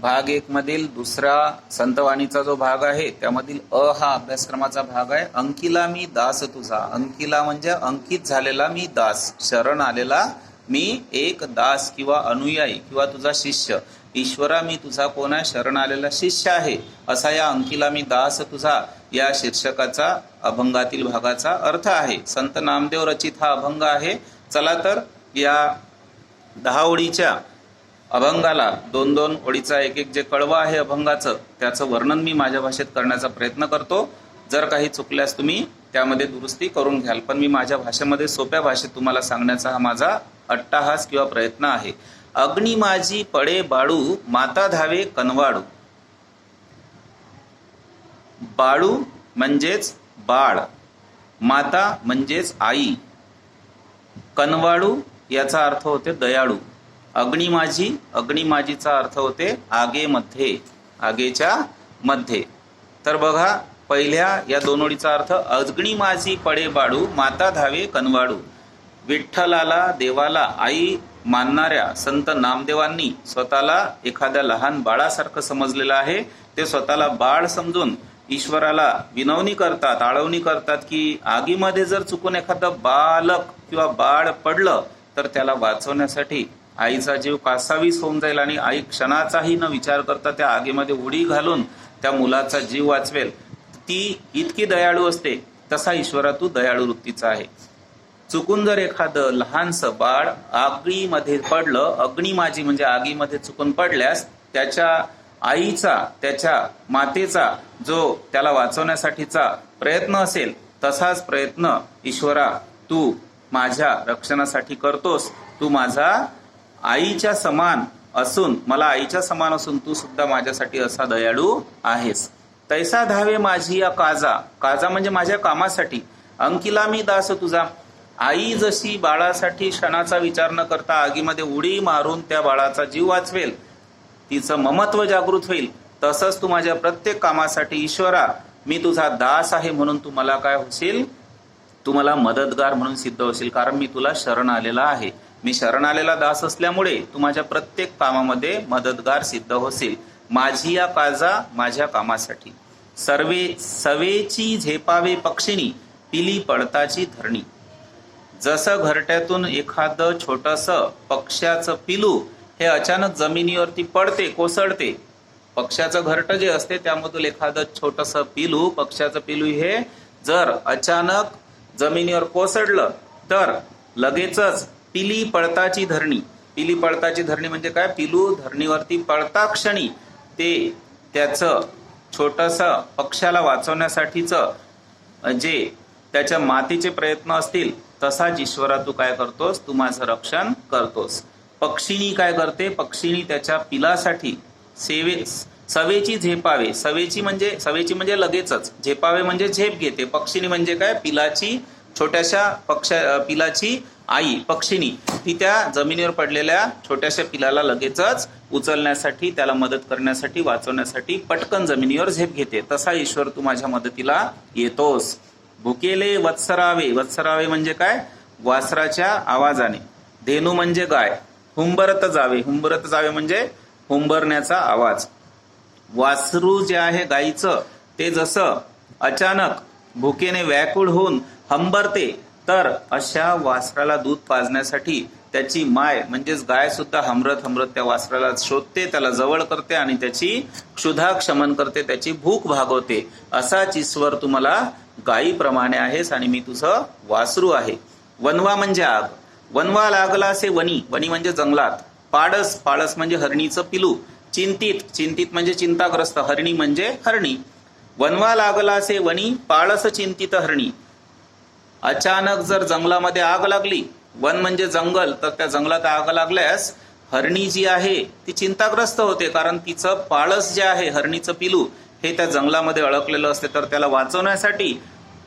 भाग एक मधील दुसरा संतवाणीचा जो भाग आहे त्यामधील अ हा अभ्यासक्रमाचा भाग आहे अंकिला मी दास तुझा. अंकिला म्हणजे अंकित झालेला मी दास. शरण आलेला मी एक दास किंवा अनुयायी किंवा तुझा शिष्य. ईश्वरा मी तुझा कोण आहे? शरण आलेला शिष्य आहे. असा या अंकिला मी दास तुझा या शीर्षकाचा अभंगातील भागाचा अर्थ आहे. संत नामदेव रचित हा अभंग आहे. चला तर या दहा ओळीच्या अभंगाला दोन दोन ओळीचा एक एक जे कळवं आहे अभंगाचं त्याचं वर्णन मी माझ्या भाषेत करण्याचा प्रयत्न करतो. जर काही चुकल्यास तुम्ही त्यामध्ये दुरुस्ती करून घ्याल. पण मी माझ्या भाषेमध्ये सोप्या भाषेत तुम्हाला सांगण्याचा हा माझा अट्टाहास किंवा प्रयत्न आहे. अग्नी माझी पडे बाळू माता धावे कनवाडू. बाळू म्हणजेच बाळ माता म्हणजेच आई. कनवाडू याचा अर्थ होते दयाळू. अग्निमाझी अग्निमाजीचा अर्थ होते आगेमध्ये आगेच्या मध्ये. तर बघा पहिल्या या दोन ओळीचा अर्थ अग्निमाजी पडे बाडू माता धावे कनवाडू विठ्ठलाला देवाला आई मानणाऱ्या संत नामदेवांनी स्वतःला एखाद्या लहान बाळासारखं समजलेलं आहे. ते स्वतःला बाळ समजून ईश्वराला विनवणी करतात आळवणी करतात की आगीमध्ये जर चुकून एखादं बालक किंवा बाळ पडलं तर त्याला वाचवण्यासाठी आईचा जीव कासावीस होऊन जाईल आणि आई क्षणाचाही न विचार करता त्या आगीमध्ये उडी घालून त्या मुलाचा जीव वाचवेल. ती इतकी दयाळू असते तसा ईश्वरा तू दयाळू वृत्तीचा आहे. चुकून जर एखादं लहानसं बाळ आगीमध्ये पडलं अग्नी माझी म्हणजे आगीमध्ये चुकून पडल्यास त्याच्या आईचा त्याच्या मातेचा जो त्याला वाचवण्यासाठीचा प्रयत्न असेल तसाच प्रयत्न ईश्वरा तू माझ्या रक्षणासाठी करतोस तू माझा आईच्या समान असून मला आईच्या समान असून तू सुद्धा माझ्यासाठी असा दयाळू आहेस. तैसा धावे माझी या काजा. काजा म्हणजे माझ्या कामासाठी. अंकिला मी दास तुझा. आई जशी बाळासाठी क्षणाचा विचार न करता आगीमध्ये उडी मारून त्या बाळाचा जीव वाचवेल. तिचं ममत्व जागृत होईल. तसंच तू माझ्या प्रत्येक कामासाठी ईश्वरा. मी तुझा दास आहे म्हणून तू मला काय होशील? तू मला मदतगार म्हणून सिद्ध होशील कारण मी तुला शरण आलेला आहे. मी शरण आलेला दास असल्यामुळे तू माझ्या प्रत्येक कामामध्ये मदतगार सिद्ध होशील. माझी या काळजा माझ्या कामासाठी. सर्वे सवेची झेपावे पक्षिणी पिली पडताची धरणी. जसं घरट्यातून एखादं छोटस पक्ष्याचं पिलू हे अचानक जमिनीवरती पडते कोसळते. पक्ष्याचं घरट जे असते त्यामधून एखादं छोटस पिलू पक्ष्याचं पिलू हे जर अचानक जमिनीवर कोसळलं तर लगेचच पिली पळताची धरणी. पिली पळताची धरणी म्हणजे काय? पिलू धरणीवरती पळता क्षणी ते त्याचं छोटस पक्ष्याला वाचवण्यासाठीचं जे त्याच्या मातीचे प्रयत्न असतील तसाच ईश्वरा तू काय करतोस? तू माझं रक्षण करतोस. पक्षिणी काय करते? पक्षिणी त्याच्या पिलासाठी सेवे सवेची झेपावे. सवेची म्हणजे सवेची म्हणजे लगेचच. झेपावे म्हणजे झेप घेते. पक्षिणी म्हणजे काय? पिलाची छोट्याशा पक्षा पिलाची आई पक्षिणी ती त्या जमिनीवर पडलेल्या छोट्याशा पिलाला लगेचच उचलण्यासाठी त्याला मदत करण्यासाठी वाचवण्यासाठी पटकन जमिनीवर झेप घेते. तसा ईश्वर तू माझ्या मदतीला येतोस. भुकेले वत्सरावे. वत्सरावे म्हणजे काय? वासराच्या आवाजाने. धेनू म्हणजे गाय. हुंबरत जावे. हुंबरत जावे म्हणजे हुंबरण्याचा आवाज. वासरू जे आहे गाईचं ते जसं अचानक भुकेने व्याकुळ होऊन हंबरते तर अशा वासराला दूध पाजण्यासाठी त्याची माय म्हणजेच गाय सुद्धा हमरत हमरत त्या वासराला शोधते त्याला जवळ करते आणि त्याची क्षुधा क्षमन करते त्याची भूक भागवते. असाच ईश्वर तुम्हाला गायीप्रमाणे आहेस आणि मी तुझं वासरू आहे. वनवा म्हणजे आग. वनवा लागला असे वनी. वनी म्हणजे जंगलात. पाडस पाडस म्हणजे हरणीचं पिलू. चिंतित चिंतित म्हणजे चिंताग्रस्त. हरणी म्हणजे हरणी. वनवा लागला असे वनी. पाळस चिंतित हरणी. अचानक जर जंगलामध्ये आग लागली वन म्हणजे जंगल तर त्या जंगलात आग लागल्यास हरणी जी आहे ती चिंताग्रस्त होते कारण तिचं पाळस जे आहे हरणीचं पिलू हे त्या जंगलामध्ये अडकलेलं असते. तर त्याला वाचवण्यासाठी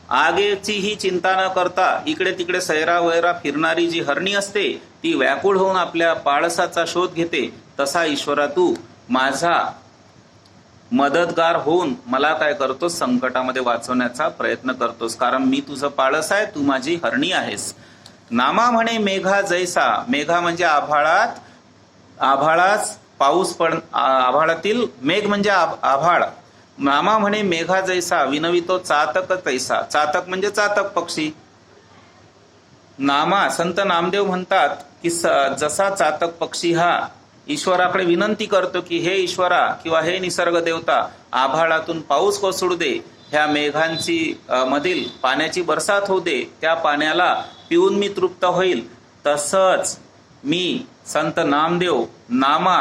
आगेची ही चिंता न करता इकडे तिकडे सैरा वैरा फिरणारी जी हरणी असते ती व्याकुळ होऊन आपल्या पाळसाचा शोध घेते. तसा ईश्वरा तू माझा मदतगार होऊन मला काय करतोस? संकटामध्ये वाचवण्याचा प्रयत्न करतोस. कारण मी तुझं पाळस आहे तू माझी हरणी आहेस. नामा म्हणे मेघा जैसा. मेघा म्हणजे आभाळात आभाळात पाऊस पड आभाळातील मेघ म्हणजे आभ- आभाळ. नामा म्हणे मेघा जैसा विनवितो चातक तैसा. चातक म्हणजे चातक पक्षी. नामा संत नामदेव म्हणतात की स- जसा चातक पक्षी हा ईश्वराकडे विनंती करतो की हे ईश्वरा किंवा हे निसर्ग देवता आभाळातून पाऊस कोसळू दे ह्या मेघांची मधील पाण्याची बरसात होऊ दे त्या पाण्याला पिऊन मी तृप्त होईल. तसंच मी संत नामदेव नामा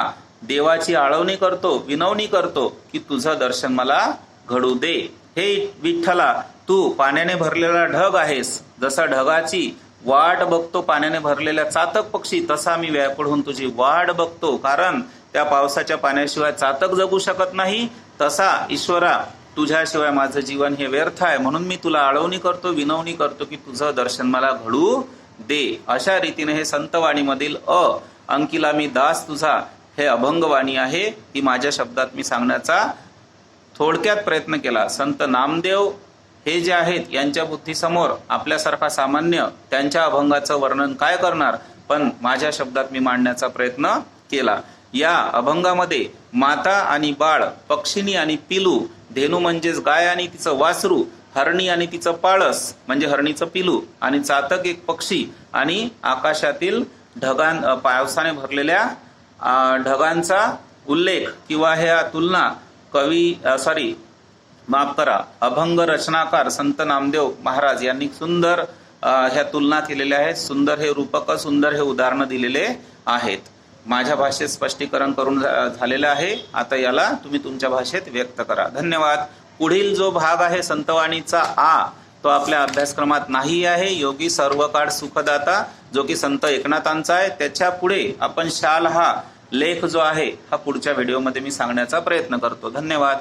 देवाची आळवणी करतो विनवणी करतो की तुझं दर्शन मला घडू दे. हे विठ्ठला तू पाण्याने भरलेला ढग आहेस. जसा ढगाची वाट बघतो पाण्याने भरलेल्या चातक पक्षी तसा मी व्याकुळ होऊन तुझी वाट बघतो. कारण त्या पावसाच्या पाण्याशिवाय चातक जगू शकत नाही तसा ईश्वरा तुझ्याशिवाय माझं जीवन हे व्यर्थ आहे. म्हणून मी तुला आळवणी करतो विनवणी करतो की तुझं दर्शन मला घडू दे. अशा रीतीने हे संतवाणीमधील अ अंकिला मी दास तुझा हे अभंगवाणी आहे. ही माझ्या शब्दात मी सांगण्याचा थोडक्यात प्रयत्न केला. संत नामदेव हे जे आहेत यांच्या बुद्धीसमोर आपल्यासारखा सामान्य त्यांच्या अभंगाचं वर्णन काय करणार? पण माझ्या शब्दात मी मांडण्याचा प्रयत्न केला. या अभंगामध्ये माता आणि बाळ पक्षिणी आणि पिलू धेनू म्हणजेच गाय आणि तिचं वासरू हरणी आणि तिचं पाळस म्हणजे हरणीचं पिलू आणि चातक एक पक्षी आणि आकाशातील ढगां पावसाने भरलेल्या ढगांचा उल्लेख किंवा ह्या तुलना कवी सॉरी माफ करा. अभंग रचनाकार संत नामदेव महाराज यांनी सुंदर ह्या तुलना केलेल्या आहेत. सुंदर हे रूपक सुंदर हे उदाहरणं दिलेले आहेत. माझ्या भाषेत स्पष्टीकरण करून झा- झालेलं आहे. आता याला तुम्ही तुमच्या भाषेत व्यक्त करा. धन्यवाद. पुढील जो भाग आहे संतवाणीचा आ तो आपल्या अभ्यासक्रमात नाही आहे. योगी सर्व काळ सुखदाता जो की संत एकनाथांचा आहे. त्याच्या पुढे आपण शाल हा लेख जो आहे हा पुढच्या व्हिडिओमध्ये मी सांगण्याचा प्रयत्न करतो. धन्यवाद.